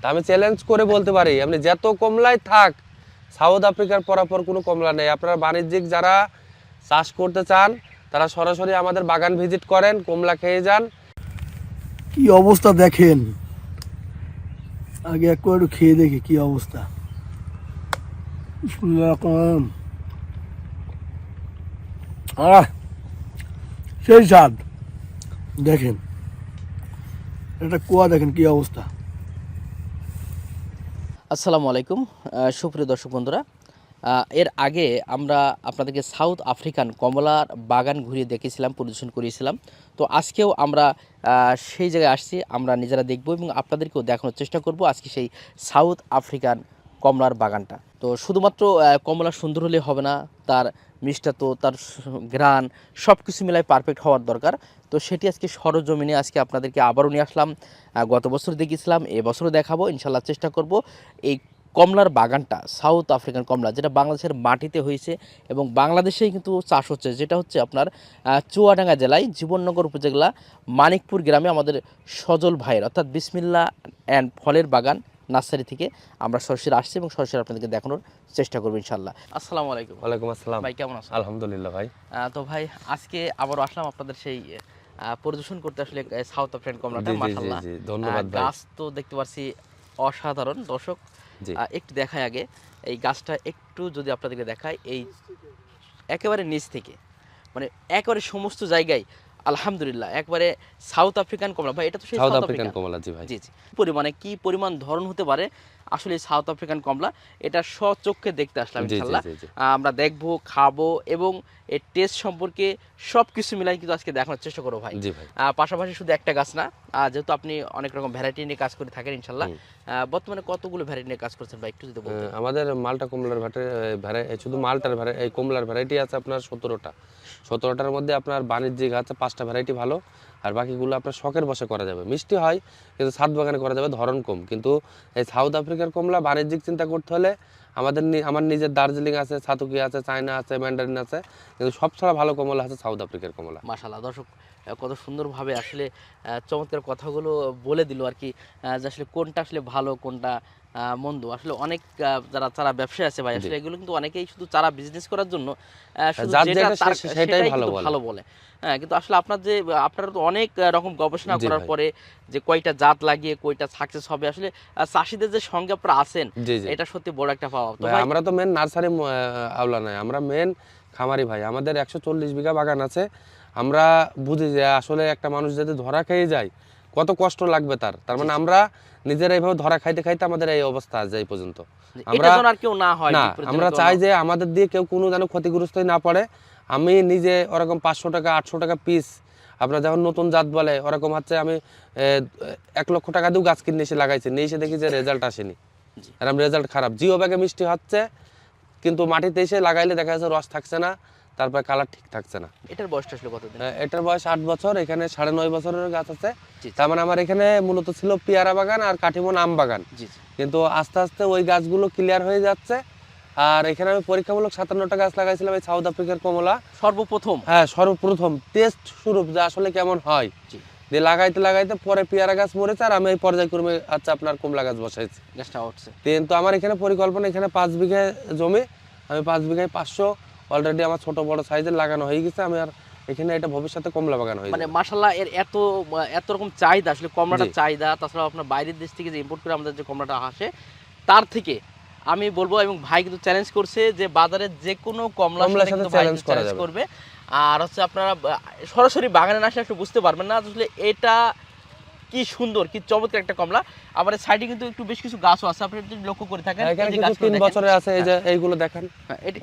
তা আমি চ্যালেঞ্জ করে বলতে পারি, আপনি যত কমলায় থাক সাউথ আফ্রিকার পরাপর কোনো কমলা নেই। আপনারা বাণিজ্যিক যারা চাষ করতে চান, তারা সরাসরি আমাদের বাগান ভিজিট করেন, কমলা খেয়ে যান। কি অবস্থা দেখেন? আগে একবার একটু খেয়ে দেখি কি অবস্থা। আহ, সেই স্বাদ। দেখেন এটা কুয়া দেখেন কি অবস্থা। আসসালামু আলাইকুম সুপ্রিয় দর্শক বন্ধুরা এর আগে আমরা আপনাদেরকে সাউথ আফ্রিকান কমলার বাগান ঘুরিয়ে দেখেছিলাম পরিদর্শন করিয়েছিলাম। তো আজকেও আমরা সেই জায়গায় আসছি, আমরা নিজেরা দেখব এবং আপনাদেরকেও দেখানোর চেষ্টা করব আজকে সেই সাউথ আফ্রিকান কমলার বাগানটা। তো শুধুমাত্র কমলা সুন্দর হলে হবে না, তার মিষ্টাত্ব, তার গ্রান সব কিছু মিলাই পারফেক্ট হওয়ার দরকার। তো সেটি আজকে সরজমিনে আজকে আপনাদেরকে আবারও নিয়ে আসলাম। গত বছর দেখিয়েছিলাম, এবছরও দেখাবো, ইনশাল্লাহ চেষ্টা করব। এই কমলার বাগানটা সাউথ আফ্রিকান কমলা, যেটা বাংলাদেশের মাটিতে হয়েছে এবং বাংলাদেশেই কিন্তু চাষ হচ্ছে, যেটা হচ্ছে আপনার চুয়াডাঙ্গা জেলায় জীবননগর উপজেলা, মানিকপুর গ্রামে আমাদের সজল ভাইয়ের, অর্থাৎ বিসমিল্লা অ্যান্ড ফলের বাগান। নার্সারি থেকে আমরা সরাসরি আসছি এবং সরাসরি আপনাদেরকে দেখানোর চেষ্টা করব ইনশাল্লাহ আসসালামু আলাইকুম। ওয়ালাইকুম আসসালাম। ভাই কেমন আছেন? আলহামদুলিল্লাহ ভাই। তো ভাই আজকে আবারও আসলাম আপনাদের সেই পরিদর্শন করতে আসলে সাউথ আফ্রিকান কমলাটা মাশাআল্লাহ। ধন্যবাদ গাছ তো দেখতে পাচ্ছি অসাধারণ। দর্শক একটু দেখায় আগে। এই গাছটা একটু যদি আপনাদেরকে দেখায় এই একেবারে নিচ থেকে মানে একেবারে সমস্ত জায়গায় আলহামদুলিল্লাহ একবারে সাউথ আফ্রিকান কমলা। ভাই এটা তো সাউথ আফ্রিকান কমলা জি ভাই। জি জি। পরিমাণে কি পরিমাণ ধরন হতে পারে? আসলে সাউথ আফ্রিকান কমলা এটা স্বচক্ষে দেখতে আসলাম ইনশাল্লাহ। আমরা দেখব খাব এবং এর টেস্ট সম্পর্কে সব কিছু মিলাই কিন্তু আজকে দেখানোর চেষ্টা করব ভাই। পাশাপাশি শুধু একটা গাছ না যেহেতু আপনি অনেক রকম ভ্যারাইটি নিয়ে কাজ করে থাকেন ইনশাল্লাহ বর্তমানে কতগুলো ভ্যারাইটি নিয়ে কাজ করছেন ভাই একটু যদি বলতেন। আমাদের মালটা কমলার ভ্যারাইটি শুধু মালটার ভ্যারাইটি এই কমলার ভ্যারাইটি আছে আপনার সতেরোটা। সতেরোটার মধ্যে আপনার বাণিজ্যিক আছে পাঁচটা ভ্যারাইটি ভালো। আর বাকিগুলো আপনার শখের বসে করা যাবে। মিষ্টি হয়, কিন্তু ছাদ বাগানে করা যাবে ধরন কম। কিন্তু এই সাউথ আফ্রিকার কমলা বাণিজ্যিক চিন্তা করতে হলে আমাদের আমার নিজের দার্জিলিং আছে ছাতুকি আছে, চায়না আছে, ম্যান্ডারিন আছে, কিন্তু সব ছাড়া ভালো কমলা আছে সাউথ আফ্রিকার কমলা। মাশাল্লাহ দর্শক কত সুন্দরভাবে আসলে চমৎকার কথাগুলো বলে দিল আর কি যে আসলে কোনটা আসলে ভালো, কোনটা মন্দ। আসলে অনেক যারা চারা ব্যবসায় আছে ভাই আসলে এগুলো কিন্তু অনেকেই শুধু চারা বিজনেস করার জন্য সে- সেটাই ভালো বলে। হ্যাঁ কিন্তু আসলে আপনার যে আপনারা তো অনেক রকম গবেষণা করার পরে যে কয়টা জাত লাগিয়ে কয়টা সাকসেস হবে আসলে চাষিদের যে সঙ্গে আপনারা আছেন এটা সত্যি বড় একটা পাওয়া। তো আমরা তো মেন নার্সারি আওলা নাই আমরা মেন খামারি ভাই। আমাদের একশো চল্লিশ বিঘা বাগান আছে। আমরা বুঝি যে আসলে একটা মানুষ যদি ধরা খেয়ে যায় কত কষ্ট লাগবে তার। তার মানে আমরা নিজেরা এইভাবে ধরা খাইতে খাইতে আমাদের এই অবস্থা আছে এই পর্যন্ত। আমরা আর কেউ না হয় না আমরা চাই যে আমাদের দিয়ে কেউ কোনো যেন ক্ষতিগ্রস্তই না পড়ে। আমি নিজে ওরকম পাঁচশো টাকা আটশো টাকা পিস আপনার যখন নতুন জাত বলে ওরকম হচ্ছে আমি এক লক্ষ টাকা দিয়েও গাছ কিনে এসে লাগাইছি নিয়ে এসে দেখি যে রেজাল্ট আসেনি। এরকম রেজাল্ট খারাপ। জিও ব্যাগে মিষ্টি হচ্ছে কিন্তু মাটিতে এসে লাগাইলে দেখা যাচ্ছে রস থাকছে না। তারপরে কালার ঠিক থাকছে না। এটার বয়সটা আসলে কতদিন? এটার বয়স আট বছর এখানে সাড়ে নয় বছরের গাছ আছে। তার মানে আমার এখানে মূলত ছিল পেয়ারা বাগান আর কাঠিমন আম বাগান। কিন্তু আস্তে আস্তে ওই গাছগুলো ক্লিয়ার হয়ে যাচ্ছে। আর এখানে আমি পরীক্ষামূলক সাতান্নটা গাছ লাগাইছিলাম এই সাউথ আফ্রিকার কমলা। সর্বপ্রথম? হ্যাঁ সর্বপ্রথম। টেস্ট স্বরূপ যে আসলে কেমন হয়। দিয়ে লাগাইতে লাগাইতে পরে পেয়ারা গাছ মরেছে আর আমি এই পর্যায়ক্রমে আচ্ছা আপনার কমলা গাছ বসাইছি। গাছটা উঠছে কিন্তু আমার এখানে পরিকল্পনা এখানে পাঁচ বিঘা জমি আমি পাঁচ বিঘায় পাঁচশো অলরেডি আমার ছোট বড় সাইজের লাগানো হয়ে গেছে আমি আর এখানে এটা ভবিষ্যতে কমলা বাগান হয়ে মানে যাবে। মাশাল্লাহ এর এত এত রকম চাহিদা আসলে কমলাটার চাহিদা তাছাড়া আপনার বাইরের দেশ থেকে যে ইম্পোর্ট করে আমাদের যে কমলাটা আসে তার থেকে আমি বলব এবং ভাই কিন্তু চ্যালেঞ্জ করছে যে বাজারে যে কোনো করা চ্যালেঞ্জ। করবে। আর হচ্ছে আপনারা সরাসরি বাগানে না আসলে একটু বুঝতে পারবেন না আসলে এটা কি সুন্দর কি চমৎকার একটা কমলা। আবার সাইডে কিন্তু একটু বেশ কিছু গাছও আছে আপনি যদি লক্ষ্য করে থাকেন হ্যাঁ, এখানে কিন্তু তিন বছরের বছরে আছে এই যে এইগুলো দেখেন। হ্যাঁ, এটা-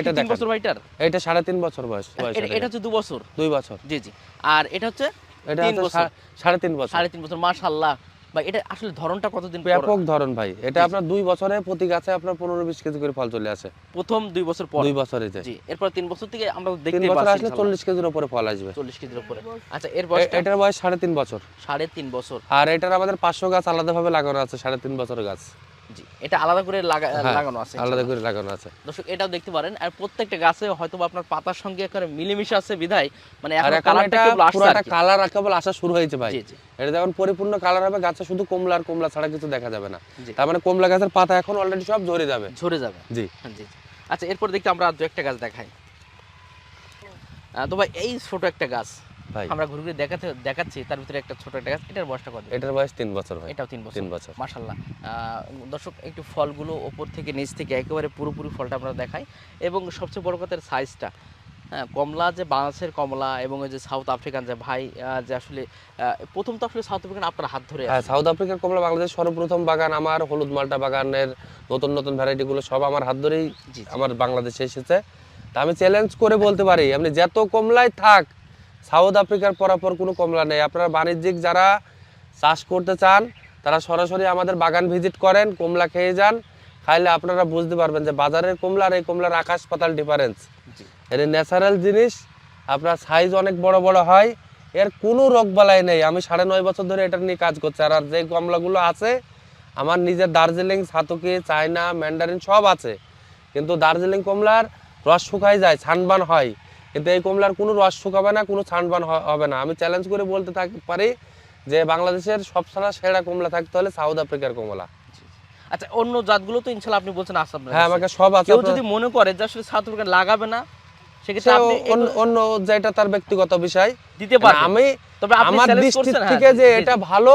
এটা তিন বছর ভাইটার? এটা সাড়ে তিন বছর বয়স এটা- হচ্ছে দু বছর দুই বছর। জি জি। আর এটা হচ্ছে এটা হচ্ছে সাড়ে তিন বছর। সাড়ে তিন বছর মাশাল্লাহ ভাই এটা আসলে ধরনটা কতদিন ব্যাপক ধরন ভাই। এটা আপনার দুই বছরে প্রতি গাছে আপনার পনেরো বিশ কেজি করে ফল চলে আসে। প্রথম দুই বছর পর? দুই বছরে জি এরপর তিন বছর থেকে আমরা দেখতে পাচ্ছি আসলে চল্লিশ কেজির উপরে ফল আসবে। চল্লিশ কেজির উপরে। আচ্ছা এর বয়স এটার বয়স সাড়ে তিন বছর। সাড়ে তিন বছর। আর এটার আমাদের পাঁচশো গাছ আলাদাভাবে লাগানো আছে সাড়ে তিন বছর গাছ। জি এটা আলাদা করে হ্যাঁ, লাগানো আছে আলাদা করে লাগানো আছে। দর্শক এটাও দেখতে পারেন। আর প্রত্যেকটা গাছে হয়তো আপনার পাতার সঙ্গে একেবারে মিলেমিশে আছে বিধায় মানে এখন কালারটা কেবল আসছে। কালার কেবল আসা শুরু হয়েছে ভাই। এটা যখন পরিপূর্ণ কালার হবে গাছে শুধু কমলা আর কমলা ছাড়া কিছু দেখা যাবে না। তার মানে কমলা গাছের পাতা এখন অলরেডি সব ঝরে যাবে। ঝরে যাবে। জি। হ্যাঁ, জি। আচ্ছা এরপর দেখতে আমরা দু একটা গাছ দেখাই। তো ভাই এই ছোট একটা গাছ আমরা ঘুরে ঘুরে দেখাতে দেখাচ্ছি তার ভিতরে একটা ছোট একটা গাছ এটার বয়সটা কত? এটার বয়স তিন বছর ভাই। এটাও তিন বছর। তিন বছর। মাশাল্লাহ দর্শক একটু ফলগুলো ওপর থেকে নিচ থেকে একেবারে পুরোপুরি ফলটা আমরা দেখাই। এবং সবচেয়ে বড় কথার সাইজটা হ্যাঁ কমলা যে বাংলাদেশের কমলা এবং ওই যে সাউথ আফ্রিকান যে ভাই যে আসলে প্রথম তো আসলে সাউথ আফ্রিকান আপনার হাত ধরে হ্যাঁ সাউথ আফ্রিকার কমলা বাংলাদেশ সর্বপ্রথম বাগান আমার হলুদ মালটা বাগানের নতুন নতুন ভ্যারাইটি গুলো সব আমার হাত ধরেই। আমার বাংলাদেশে এসেছে। তা আমি চ্যালেঞ্জ করে বলতে পারি আপনি যত কমলাই থাক সাউথ আফ্রিকার পরাপর কোনো কমলা নেই। আপনারা বাণিজ্যিক যারা চাষ করতে চান তারা সরাসরি আমাদের বাগান ভিজিট করেন কমলা খেয়ে যান। খাইলে আপনারা বুঝতে পারবেন যে বাজারের কমলা আর এই কমলার আকাশ পাতাল ডিফারেন্স। এর ন্যাচারাল জিনিস আপনার সাইজ অনেক বড় বড় হয়। এর কোনো রোগবালাই নেই। আমি সাড়ে নয় বছর ধরে এটা নিয়ে কাজ করছি। আর আর যে কমলাগুলো আছে আমার নিজের দার্জিলিং সাতুকি চায়না ম্যান্ডারিন সব আছে। কিন্তু দার্জিলিং কমলার রস শুকাই যায় ছানবান হয়। কিন্তু এই কমলার কোনো রস শুকাবে না কোনো ছানবান হবে না। আমি চ্যালেঞ্জ করে বলতে থাক পারি যে বাংলাদেশের সব ছাড়া সেরা কমলা থাকতে হলে সাউথ আফ্রিকার কমলা। আচ্ছা অন্য জাতগুলো তো ইনশাল্লাহ আপনি বলছেন আপনার হ্যাঁ আমাকে সব আছে কেউ যদি মনে করে যে আসলে সাউথ আফ্রিকান লাগাবে না সেক্ষেত্রে আপনি অন্য- যেটা তার ব্যক্তিগত বিষয়। দিতে আমি তবে আমার দৃষ্টি হ্যাঁ, থেকে যে। এটা ভালো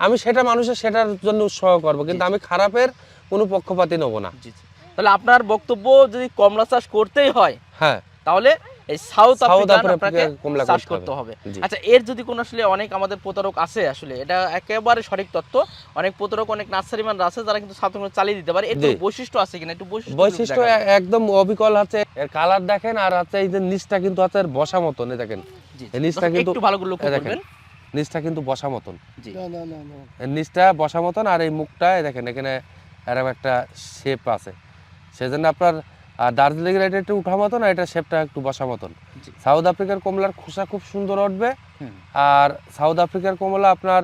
আমি সেটা মানুষের সেটার জন্য উৎসাহ করব কিন্তু আমি খারাপের কোনো পক্ষপাতী নেব না। তাহলে আপনার বক্তব্য যদি কমলা চাষ করতেই হয় হ্যাঁ। তাহলে এই সাউথ আফ্রিকান আপনাকে কমলা চাষ করতে হবে। আচ্ছা এর যদি কোনো আসলে অনেক আমাদের প্রতারক আছে আসলে এটা একেবারে সঠিক তথ্য। অনেক প্রতারক অনেক নার্সারিম্যান আছে যারা কিন্তু সাউথ আফ্রিকা চালিয়ে দিতে পারে। এর বৈশিষ্ট্য আছে কিনা? একটু বৈশিষ্ট্য একদম অবিকল আছে। এর কালার দেখেন আর হচ্ছে এই যে নিচটা কিন্তু আছে বসা মতন দেখেন। এই নিচটা কিন্তু একটু ভালো করে লক্ষ্য করবেন। নিচটা কিন্তু বসা মতন। জি। না না না না। এর নিচটা বসা মতন আর এই মুখটা দেখেন এখানে এরকম একটা শেপ আছে। সেজন্য আপনার দার্জিলিং এর এটা একটু উঠা মতন আর এটা শেপটা একটু বসা মতন। সাউথ আফ্রিকার কমলার খোসা খুব সুন্দর উঠবে। আর সাউথ আফ্রিকার কমলা আপনার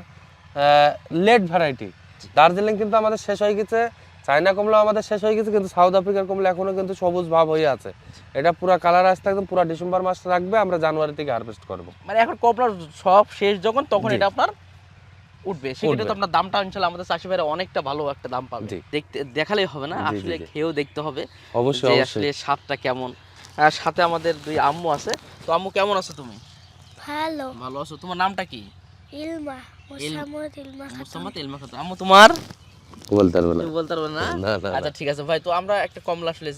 লেট ভ্যারাইটি দার্জিলিং কিন্তু আমাদের শেষ হয়ে গেছে চায়না কমলা আমাদের শেষ হয়ে গেছে কিন্তু সাউথ আফ্রিকার কমলা এখনও কিন্তু সবুজ ভাব হয়ে আছে। এটা পুরো কালার আসতে একদম পুরো ডিসেম্বর মাস রাখবে আমরা জানুয়ারি থেকে হারভেস্ট করব। মানে এখন কমলার সব শেষ যখন তখন এটা আপনার উঠবে সেক্ষেত্রে তো আপনার দামটা ইনশাল্লাহ আমাদের চাষি ভাইরা অনেকটা ভালো একটা দাম পাবে। দেখতে দেখালেই হবে না আসলে খেয়েও দেখতে হবে অবশ্যই অবশ্যই। আসলে স্বাদটা কেমন। আর সাথে আমাদের দুই আম্মু আছে তো আম্মু কেমন আছো তুমি? ভালো। ভালো আছো তোমার নামটা কি? ইলমা মোসাম্মদ ইলমা খাতুন। ইলমা খাতুন। আম্মু তোমার? বলতে পারব না। বলতে পারবে না? না, না, আচ্ছা ঠিক আছে ভাই তো আমরা একটা কমলা আসলে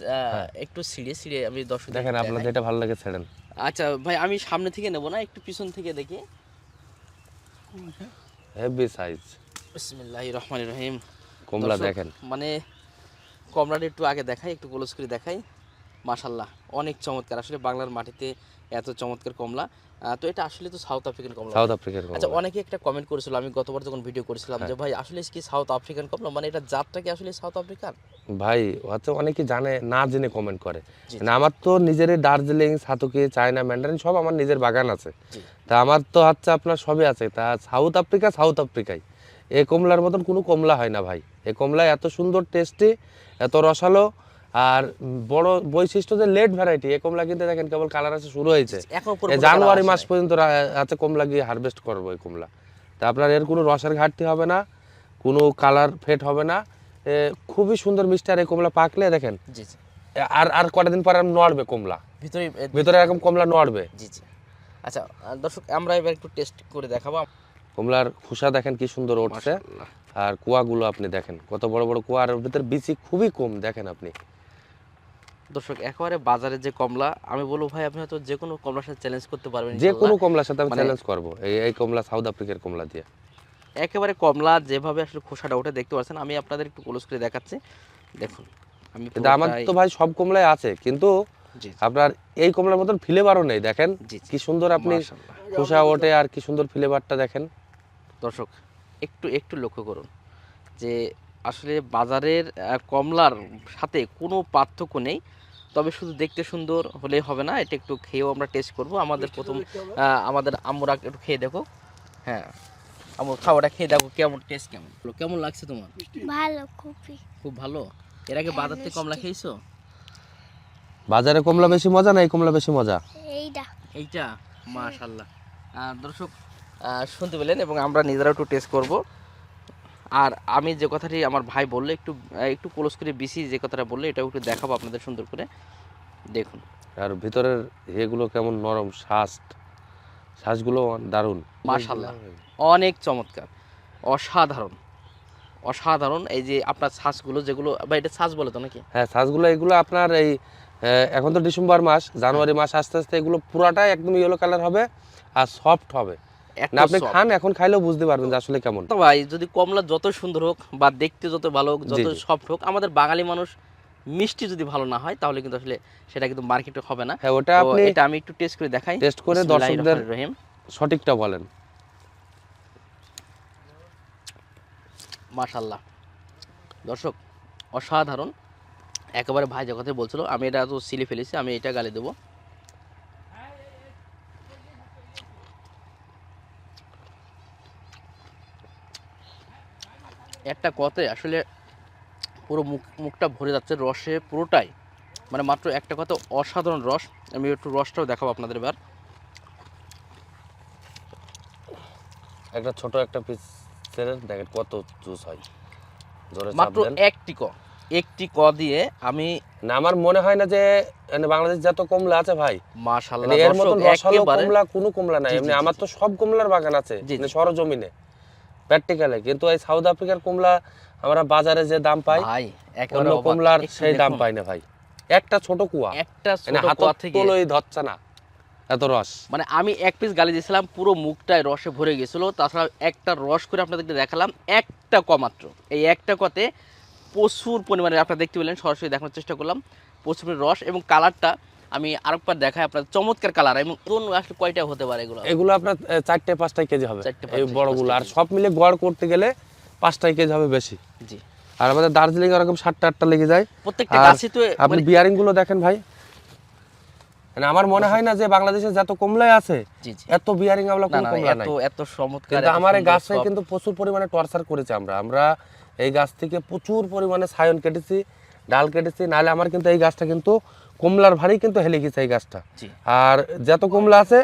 একটু ছিঁড়ে ছিঁড়ে আমি দর্শক দেখেন আপনার যেটা ভালো লাগে ছেড়েন। আচ্ছা ভাই আমি সামনে থেকে নেব না একটু পিছন থেকে দেখি। হেভি সাইজ বিসমিল্লাহ রহমান রহিম কমলা দেখেন। মানে কমলাটা একটু আগে দেখাই একটু ক্লোজ করে দেখাই। মাশাল্লাহ অনেক চমৎকার। আসলে বাংলার মাটিতে এত চমৎকার কমলা। তো এটা আসলে তো সাউথ আফ্রিকান কমলা সাউথ আফ্রিকার আচ্ছা অনেকে একটা কমেন্ট করেছিল আমি গতবার যখন ভিডিও করেছিলাম যে ভাই আসলে কি সাউথ আফ্রিকান কমলা? মানে এটা জাতটা কি আসলে সাউথ আফ্রিকান ভাই হচ্ছে অনেকে জানে না জেনে কমেন্ট করে। জি, মানে আমার তো নিজেরই দার্জিলিং সাতুকি চায়না ম্যান্ডারিন সব আমার নিজের বাগান আছে। তা আমার তো হচ্ছে আপনার সবই আছে। তা সাউথ আফ্রিকা সাউথ আফ্রিকায় এই কমলার মতন কোনো কমলা হয় না ভাই। এই কমলা এত সুন্দর টেস্টি এত রসালো আর বড় বৈশিষ্ট্য যে লেট ভ্যারাইটি এই কমলা কিন্তু দেখেন কেবল কালার আছে শুরু হয়েছে। জানুয়ারি মাস পর্যন্ত আছে কমলা গিয়ে হারভেস্ট করব এই কমলা। তা আপনার এর কোনো রসের ঘাটতি হবে না কোনো কালার ফেট হবে না। খুবই সুন্দর মিষ্টি আর এই কমলা পাকলে দেখেন এ, আর আর কটা দিন পরে নড়বে কমলা। ভিতরে ভিতরে এরকম কমলা নড়বে। জি জি। আচ্ছা দর্শক আমরা এবার একটু টেস্ট করে দেখাবো। কমলার খোসা দেখেন কি সুন্দর উঠছে। আর কুয়াগুলো আপনি দেখেন কত বড় বড় কুয়া। আর ভিতরে বিচি খুবই কম দেখেন আপনি। দর্শক একেবারে বাজারে যে কমলা আমি বলব ভাই আপনি হয়তো যে কোনো কমলার সাথে চ্যালেঞ্জ করতে পারবেন যে কোনো কমলার সাথে আমি মানে- চ্যালেঞ্জ করব। এই এই কমলা সাউথ আফ্রিকার কমলা দিয়ে। একেবারে কমলা যেভাবে আসলে খোসাটা ওঠে দেখতে পাচ্ছেন আমি আপনাদের একটু ক্লোজ করে দেখাচ্ছি। দেখুন আমি আমার তো ভাই সব কমলাই আছে কিন্তু আপনার এই কমলার মতন ফ্লেভারও নেই দেখেন। কি সুন্দর আপনি খোসা ওঠে আর কি সুন্দর ফ্লেভারটা দেখেন? দর্শক একটু একটু লক্ষ্য করুন যে আসলে বাজারের কমলার সাথে কোনো পার্থক্য নেই। তবে শুধু দেখতে সুন্দর হলেই হবে না এটা একটু খেয়েও আমরা টেস্ট করব। আমাদের প্রথম আহ, আমাদের আম্মুরা একটু খেয়ে দেখো। হ্যাঁ আমার খাওয়াটা খেয়ে দেখো কেমন টেস্ট কেমন। কেমন লাগছে তোমার? ভালো খুবই। খুব ভালো? এর আগে বাজার থেকে কমলা খেয়েছো? বাজারে কমলা বেশি মজা না এই কমলা বেশি মজা? এইটা। এইটা? মাশাল্লাহ। আহ, দর্শক আহ, শুনতে পেলেন এবং আমরা নিজেরাও একটু টেস্ট করব। আর আমি যে কথাটি আমার ভাই বললে একটু একটু ক্লোজ করে বেশি যে কথাটা বললে এটাও একটু দেখাবো আপনাদের সুন্দর করে। দেখুন। আর ভিতরের এগুলো কেমন নরম শ্বাস শ্বাসগুলো দারুণ। মাশাল্লাহ অনেক চমৎকার। অসাধারণ। অসাধারণ এই যে আপনার শ্বাসগুলো যেগুলো বা এটা শ্বাস বলে তো নাকি? হ্যাঁ শ্বাসগুলো এগুলো আপনার এই এখন তো ডিসেম্বর মাস জানুয়ারি মাস আস্তে আস্তে এগুলো পুরাটাই একদম ইয়েলো কালার হবে আর সফট হবে। না আপনি। খান এখন খাইলেও বুঝতে পারবেন যে আসলে কেমন। তো ভাই যদি কমলা যত সুন্দর হোক বা দেখতে যত ভালো হোক যত। সফট হোক আমাদের বাঙালি মানুষ মিষ্টি যদি ভালো না হয় তাহলে কিন্তু আসলে সেটা কিন্তু মার্কেটে হবে না। হ্যাঁ ওটা আপনি এটা আমি একটু টেস্ট করে দেখাই। টেস্ট করে দর্শকদের রহিম। সঠিকটা বলেন। মাশাল্লাহ দর্শক অসাধারণ। একেবারে ভাই যে কথা বলছিল। আমি এটা তো সিলে ফেলেছি আমি এটা গালে দেবো। একটা কথায় আসলে পুরো মুখ মুখটা ভরে যাচ্ছে রসে পুরোটাই। মানে মাত্র একটা কথা অসাধারণ রস। আমি একটু রসটাও দেখাবো আপনাদের এবার। একটা ছোট একটা পিস ছেড়ে দেখেন কত জুস হয়। জোরে মাত্র একটি ক একটি ক দিয়ে আমি না আমার মনে হয় না যে মানে বাংলাদেশ যত কমলা আছে ভাই মাশাল্লাহ মানে এর মতন রসালো কমলা কোনো কমলা নাই। জি, আমার তো সব কমলার বাগান আছে মানে সরজমিনে। প্র্যাকটিক্যালে কিন্তু এই সাউথ আফ্রিকার কমলা আমরা বাজারে যে দাম পাই ভাই অন্য। কমলার সেই দাম পাই না ভাই। একটা ছোট কুয়া। একটা মানে ছোট হাত কুয়া থেকে ধরছে না। এত রস। মানে আমি এক পিস গালি দিয়েছিলাম পুরো মুখটায় রসে ভরে গেছিল। তাছাড়া একটা রস করে আপনাদেরকে দেখালাম একটা ক মাত্র। এই একটা কতে প্রচুর পরিমাণে আপনারা দেখতে পেলেন সরাসরি দেখানোর চেষ্টা করলাম প্রচুর রস এবং কালারটা আমি আরেকবার দেখাই আপনার চমৎকার কালার এবং কোন আসলে কয়টা হতে পারে এগুলো? এগুলো আপনার চারটে পাঁচটাই কেজি হবে। এই পাঁচটা, বড়গুলো। আর সব মিলে গড় করতে গেলে পাঁচটাই কেজি হবে বেশি। জি। আর আমাদের দার্জিলিং এরকম সাতটা আটটা লেগে যায়। প্রত্যেকটা গাছে তো আপনি মানে- বিয়ারিংগুলো দেখেন ভাই। মানে আমার মনে হয় না যে বাংলাদেশে যত কমলাই আছে জি জি। এত বিয়ারিং আমলা কোনো কমলা নাই। এত চমৎকার কিন্তু আমার এই গাছে কিন্তু প্রচুর পরিমাণে টর্চার করেছি আমরা। আমরা এই গাছ থেকে প্রচুর পরিমাণে সায়ন কেটেছি ডাল কেটেছি নাহলে আমার কিন্তু এই গাছটা কিন্তু কমলার ভারী কিন্তু হেলে গেছে এই গাছটা। আর যত কমলা আছে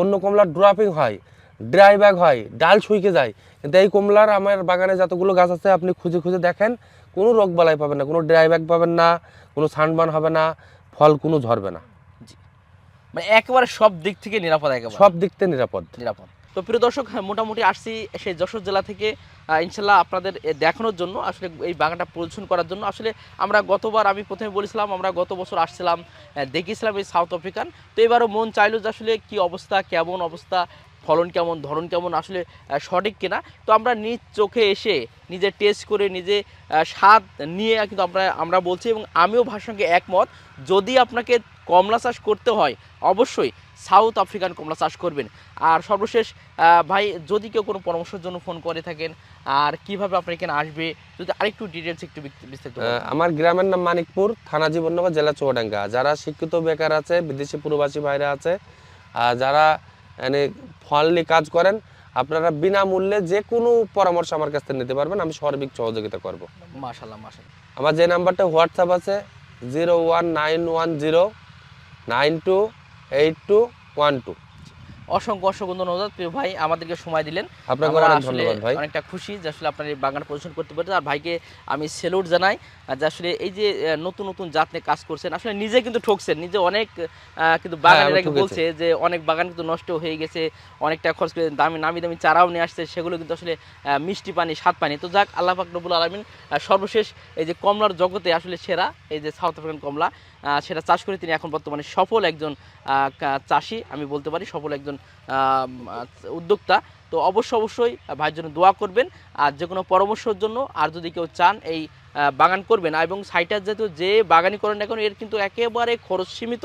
অন্য কমলার ড্রপিং হয় ড্রাই ব্যাগ হয় ডাল শুইকে যায়। কিন্তু এই কমলার আমার বাগানে যতগুলো গাছ আছে আপনি খুঁজে খুঁজে দেখেন কোনো রোগ বালাই পাবেন না কোনো ড্রাই ব্যাগ পাবেন না কোনো সানবান হবে না ফল কোনো ঝরবে না। মানে একেবারে সব দিক থেকে নিরাপদ একেবারে। সব দিক থেকে নিরাপদ। নিরাপদ। তো প্রিয় দর্শক হ্যাঁ, মোটামুটি আসছি সেই যশোর জেলা থেকে। ইনশাল্লাহ আপনাদের দেখানোর জন্য, আসলে এই বাগানটা প্রদর্শন করার জন্য। আসলে আমরা গতবার আমি প্রথমে বলেছিলাম, আমরা গত বছর আসছিলাম দেখিয়েছিলাম এই সাউথ আফ্রিকান তো এবারও মন চাইলো যে আসলে কি অবস্থা, কেমন অবস্থা, ফলন কেমন, ধরন কেমন, আসলে সঠিক কিনা। তো আমরা নিজ চোখে এসে, নিজে টেস্ট করে, নিজে স্বাদ নিয়ে কিন্তু আমরা আমরা বলছি এবং আমিও সঙ্গে একমত। যদি আপনাকে কমলা চাষ করতে হয় অবশ্যই সাউথ আফ্রিকান কমলা চাষ করবেন। আর সর্বশেষ ভাই যদি কেউ কোনো পরামর্শের জন্য ফোন করে থাকেন আর কীভাবে আপনার এখানে আসবে যদি আরেকটু ডিটেলস একটু বিস্তারিত আমার গ্রামের নাম মানিকপুর থানা জীবননগর জেলা চুয়াডাঙ্গা যারা শিক্ষিত বেকার আছে বিদেশি প্রবাসী ভাইরা আছে আর যারা মানে ফল নিয়ে কাজ করেন আপনারা বিনামূল্যে যে কোনো পরামর্শ আমার কাছ থেকে নিতে পারবেন আমি সর্বিক সহযোগিতা করব। মাশাল্লাহ মাশাল্লাহ আমার যে নাম্বারটা হোয়াটসঅ্যাপ আছে zero one nine one zero nine two eight two one two. অসংখ্য অসংখ্য ধন্যবাদ প্রিয় ভাই আমাদেরকে সময় দিলেন। আপনাকে অনেক আসলে অনেকটা খুশি যে আসলে আপনার এই বাগান প্রদর্শন করতে পারছেন। আর ভাইকে আমি সেলুট জানাই যে আসলে এই যে নতুন নতুন জাত নিয়ে কাজ করছেন আসলে নিজে কিন্তু ঠকছেন নিজে অনেক কিন্তু বাগানের আগে বলছে যে অনেক বাগান কিন্তু নষ্ট হয়ে গেছে অনেকটা খরচ করে দামি নামি দামি চারাও নিয়ে আসছে সেগুলো কিন্তু আসলে মিষ্টি পানি স্বাদ পানি। তো যাক আল্লাহ পাক রবুল আলমিন সর্বশেষ এই যে কমলার জগতে আসলে সেরা এই যে সাউথ আফ্রিকান কমলা। সেটা চাষ করে তিনি এখন বর্তমানে সফল একজন চাষি, আমি বলতে পারি সফল একজন উদ্যোক্তা। তো অবশ্য অবশ্যই ভাইয়ের জন্য দোয়া করবেন। আর যে কোনো পরামর্শের জন্য, আর যদি কেউ চান এই বাগান করবেন। এবং সাইটার যেহেতু যে বাগানই করেন না কেন, এর কিন্তু একেবারে খরচ সীমিত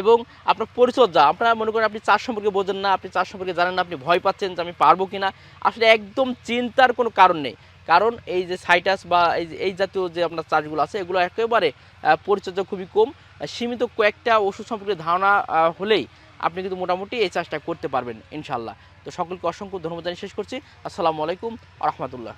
এবং আপনার পরিচর্যা। আপনারা মনে করেন আপনি চাষ সম্পর্কে বোঝেন না, আপনি চাষ সম্পর্কে জানেন না, আপনি ভয় পাচ্ছেন যে আমি পারব কিনা। আসলে একদম চিন্তার কোনো কারণ নেই। কারণ এই যে সাইটাস বা এই এই জাতীয় যে আপনার চাষগুলো আছে, এগুলো একেবারে পরিচর্যা খুবই কম। সীমিত কয়েকটা ওষুধ সম্পর্কে ধারণা হলেই আপনি কিন্তু মোটামুটি এই চাষটা করতে পারবেন ইনশাল্লাহ তো সকলকে অসংখ্য ধন্যবাদ জানিয়ে শেষ করছি। আসসালামু আলাইকুম রহমতুল্লাহ।